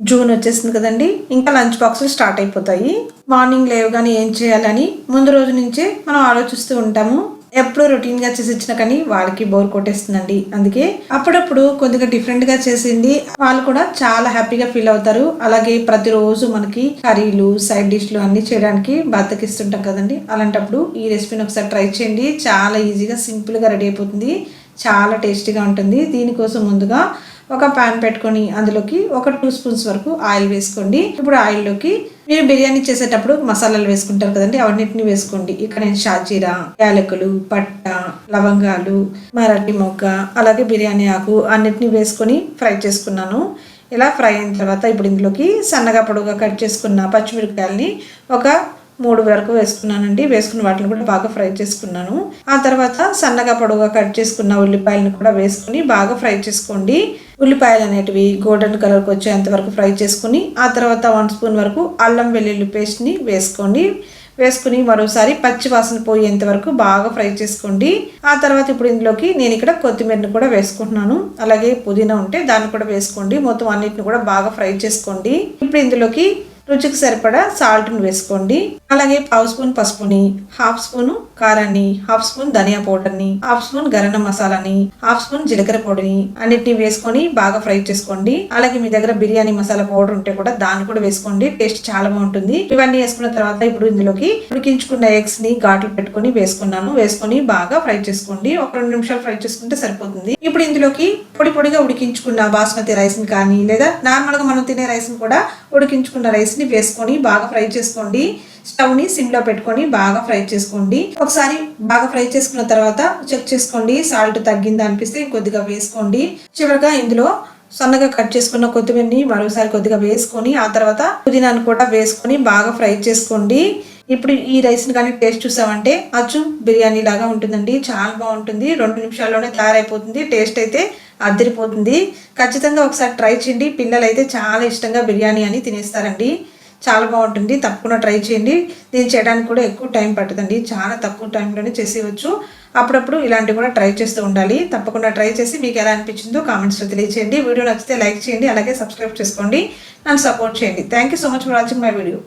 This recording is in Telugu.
జూన్ వచ్చేసింది కదండి. ఇంకా లంచ్ బాక్సులు స్టార్ట్ అయిపోతాయి. మార్నింగ్ లేవగానే ఏం చేయాలని ముందు రోజు నుంచే మనం ఆలోచిస్తూ ఉంటాము. ఎప్పుడు రొటీన్గా చేసి ఇచ్చినా కానీ వాళ్ళకి బోర్ కొట్టేస్తుందండి. అందుకే అప్పుడప్పుడు కొద్దిగా డిఫరెంట్గా చేసింది. వాళ్ళు కూడా చాలా హ్యాపీగా ఫీల్ అవుతారు. అలాగే ప్రతిరోజు మనకి కర్రీలు సైడ్ డిష్లు అన్ని చేయడానికి బద్దకిస్తుంటాం కదండి. అలాంటప్పుడు ఈ రెసిపీని ఒకసారి ట్రై చేయండి. చాలా ఈజీగా సింపుల్గా రెడీ అయిపోతుంది. చాలా టేస్టీగా ఉంటుంది. దీనికోసం ముందుగా ఒక ప్యాన్ పెట్టుకొని అందులోకి ఒక టూ స్పూన్స్ వరకు ఆయిల్ వేసుకోండి. ఇప్పుడు ఆయిల్లోకి మీరు బిర్యానీ చేసేటప్పుడు మసాలాలు వేసుకుంటారు కదండి అవన్నిటిని వేసుకోండి. ఇక్కడ నేను షాజీరా యాలకులు పట్ట లవంగాలు మరాఠీ మొగ్గ అలాగే బిర్యానీ ఆకు అన్నిటిని వేసుకొని ఫ్రై చేసుకున్నాను. ఇలా ఫ్రై అయిన తర్వాత ఇప్పుడు ఇందులోకి సన్నగా పొడవుగా కట్ చేసుకున్న పచ్చిమిరపకాయలని ఒక మూడు వరకు వేసుకున్నానండి. వేసుకున్న వాటిని కూడా బాగా ఫ్రై చేసుకున్నాను. ఆ తర్వాత సన్నగా పొడవుగా కట్ చేసుకున్న ఉల్లిపాయలను కూడా వేసుకుని బాగా ఫ్రై చేసుకోండి. ఉల్లిపాయలు అనేటివి గోల్డెన్ కలర్కి వచ్చేంత వరకు ఫ్రై చేసుకుని ఆ తర్వాత వన్ స్పూన్ వరకు అల్లం వెల్లుల్లి పేస్ట్ని వేసుకోండి. వేసుకుని మరోసారి పచ్చి వాసన పోయేంత వరకు బాగా ఫ్రై చేసుకోండి. ఆ తర్వాత ఇప్పుడు ఇందులోకి నేను ఇక్కడ కొత్తిమీరని కూడా వేసుకుంటున్నాను. అలాగే పుదీనా ఉంటే దాన్ని కూడా వేసుకోండి. మొత్తం అన్నిటిని కూడా బాగా ఫ్రై చేసుకోండి. ఇప్పుడు ఇందులోకి రుచికి సరిపడా సాల్ట్ని వేసుకోండి. అలాగే పావు స్పూన్ పసుపుని హాఫ్ స్పూన్ కారాన్ని హాఫ్ స్పూన్ ధనియా పౌడర్ని హాఫ్ స్పూన్ గరం మసాలాని హాఫ్ స్పూన్ జీలకర్ర పొడిని అన్నిటిని వేసుకొని బాగా ఫ్రై చేసుకోండి. అలాగే మీ దగ్గర బిర్యానీ మసాలా పౌడర్ ఉంటే కూడా దాన్ని కూడా వేసుకోండి. టేస్ట్ చాలా బాగుంటుంది. ఇవన్నీ వేసుకున్న తర్వాత ఇప్పుడు ఇందులోకి ఉడికించుకున్న ఎగ్స్ని ఘాట్లు పెట్టుకొని వేసుకున్నాను. వేసుకొని బాగా ఫ్రై చేసుకోండి. ఒక రెండు నిమిషాలు ఫ్రై చేసుకుంటే సరిపోతుంది. ఇప్పుడు ఇందులోకి పొడి పొడిగా ఉడికించుకున్న బాస్మతి రైస్ని కానీ లేదా నార్మల్గా మనం తినే రైస్ని కూడా ఉడికించుకున్న రైస్ ని వేసుకొని బాగా ఫ్రై చేసుకోండి. స్టవ్ని సిమ్లో పెట్టుకొని బాగా ఫ్రై చేసుకోండి. ఒకసారి బాగా ఫ్రై చేసుకున్న తర్వాత చెక్ చేసుకోండి. సాల్ట్ తగ్గిందా అనిపిస్తే కొద్దిగా వేసుకోండి. చివరిగా ఇందులో సన్నగా కట్ చేసుకున్న కొత్తిమీరని మరోసారి కొద్దిగా వేసుకొని ఆ తర్వాత పుదీనాను కూడా వేసుకొని బాగా ఫ్రై చేసుకోండి. ఇప్పుడు ఈ రైస్ని కానీ టేస్ట్ చూసామంటే అచ్చు బిర్యానీ లాగా ఉంటుందండి. చాలా బాగుంటుంది. రెండు నిమిషాల్లోనే తయారైపోతుంది. టేస్ట్ అయితే అద్దరిపోతుంది. ఖచ్చితంగా ఒకసారి ట్రై చేయండి. పిల్లలు అయితే చాలా ఇష్టంగా బిర్యానీ అని తినేస్తారండి. చాలా బాగుంటుంది. తప్పకుండా ట్రై చేయండి. దీన్ని చేయడానికి కూడా ఎక్కువ టైం పట్టదండి. చాలా తక్కువ టైంలోనే చేసేయచ్చు అప్పుడప్పుడు ఇలాంటివి కూడా ట్రై చేస్తూ ఉండాలి. తప్పకుండా ట్రై చేసి మీకు ఎలా అనిపించిందో కామెంట్స్లో తెలియచేయండి. వీడియో నచ్చితే లైక్ చేయండి. అలాగే సబ్స్క్రైబ్ చేసుకోండి. నన్ను సపోర్ట్ చేయండి. Thank you so much for watching my video